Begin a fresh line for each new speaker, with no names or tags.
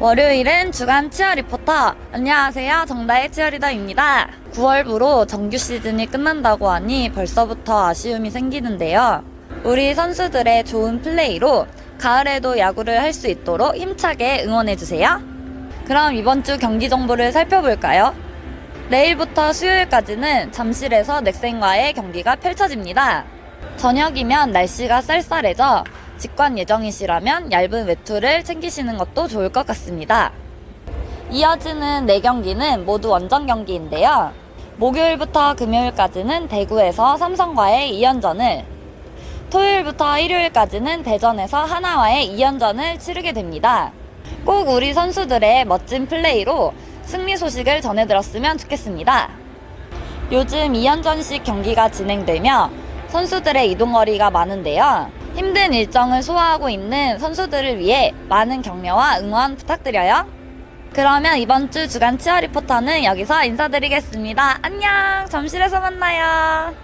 월요일은 주간 치어 리포터. 안녕하세요. 정다의 치어리더입니다. 9월부로 정규 시즌이 끝난다고 하니 벌써부터 아쉬움이 생기는데요. 우리 선수들의 좋은 플레이로 가을에도 야구를 할 수 있도록 힘차게 응원해주세요. 그럼 이번 주 경기 정보를 살펴볼까요? 내일부터 수요일까지는 잠실에서 넥센과의 경기가 펼쳐집니다. 저녁이면 날씨가 쌀쌀해져 직관 예정이시라면 얇은 외투를 챙기시는 것도 좋을 것 같습니다. 이어지는 4경기는 모두 원정 경기인데요. 목요일부터 금요일까지는 대구에서 삼성과의 2연전을, 토요일부터 일요일까지는 대전에서 하나와의 2연전을 치르게 됩니다. 꼭 우리 선수들의 멋진 플레이로 승리 소식을 전해들었으면 좋겠습니다. 요즘 2연전식 경기가 진행되며 선수들의 이동거리가 많은데요. 힘든 일정을 소화하고 있는 선수들을 위해 많은 격려와 응원 부탁드려요. 그러면 이번 주 주간 치어 리포터는 여기서 인사드리겠습니다. 안녕! 잠실에서 만나요.